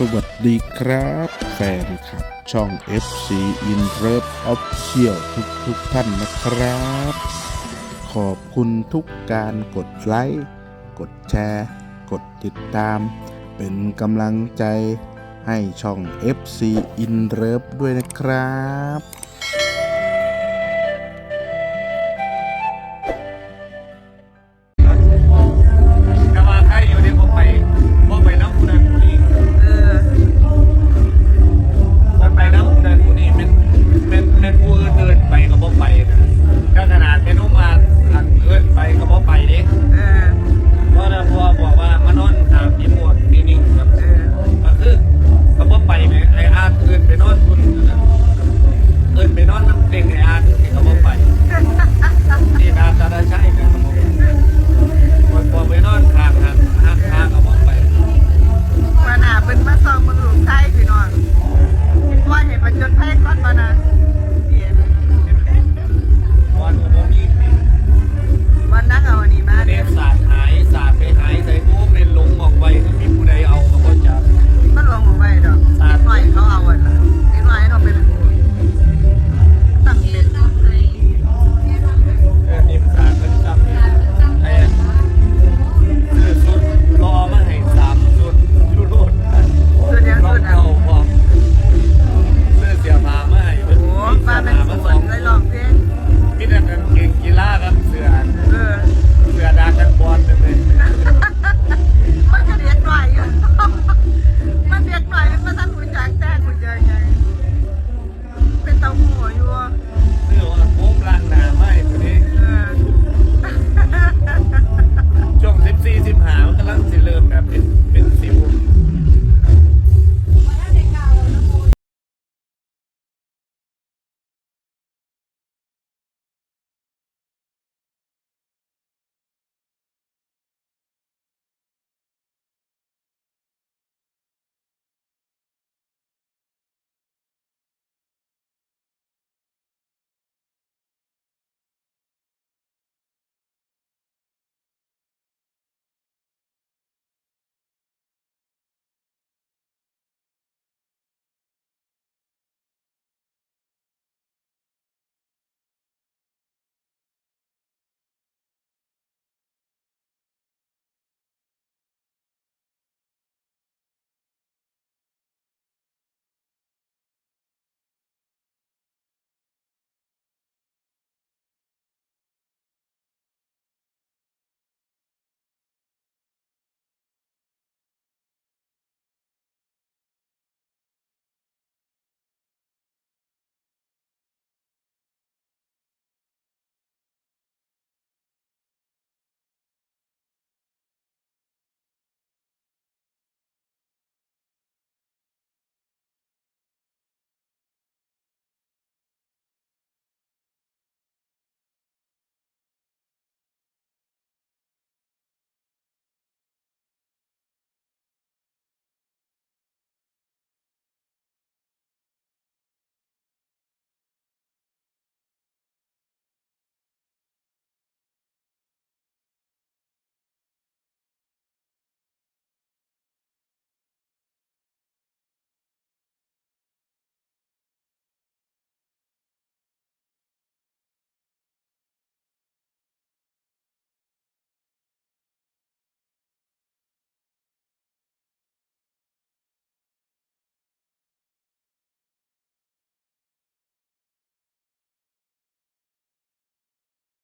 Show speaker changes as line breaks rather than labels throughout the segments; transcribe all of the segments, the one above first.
สวัสดีครับ แฟนคลับ ช่อง FC In Love Official ทุกทุกท่านนะครับ ขอบคุณทุกการกดไลค์ กดแชร์ กดติดตาม เป็นกำลังใจให้ช่อง FC In Love ด้วยนะครับ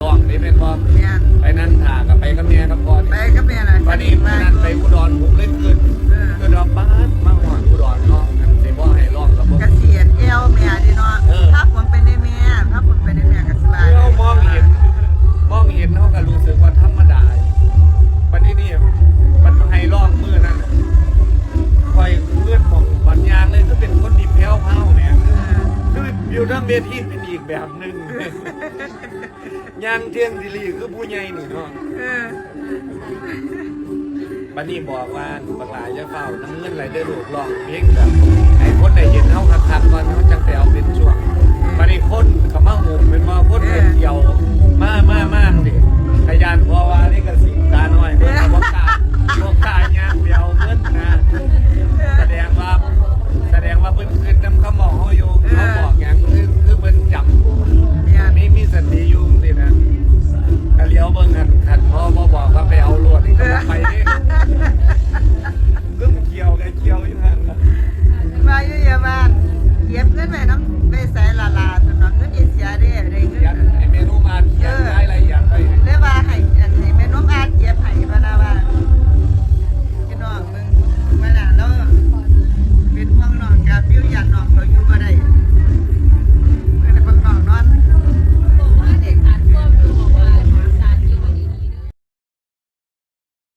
ลองนี่
เป็
นบอมแม่นไปนั่นถากับไปกับ
เมียกั
บ
พ่อน
ไปก็เมี
ยอะ
ไรปานี่
ไปนั่
นไปอุดรผมเลยขึ้น
เออ
คือดอกบ้านมาหอนอุดรเนาะ
เว
ที่เป็นอีกแบบหนึ่งยางเทียงสิรีคือผู้ใหญ่หนึ่ง
ห้อง
บันนี่บอกว่าบากหลายจะเฝ้าน้ำเงินไหลได้หลุดลองเพียงแบบไอ้คนไหนเห็นเท่าคักๆก่อนเขาจังแต่เอาเป็นช่ว เปรี้ยวหยัดเนาะเขาอยู่บ่ได้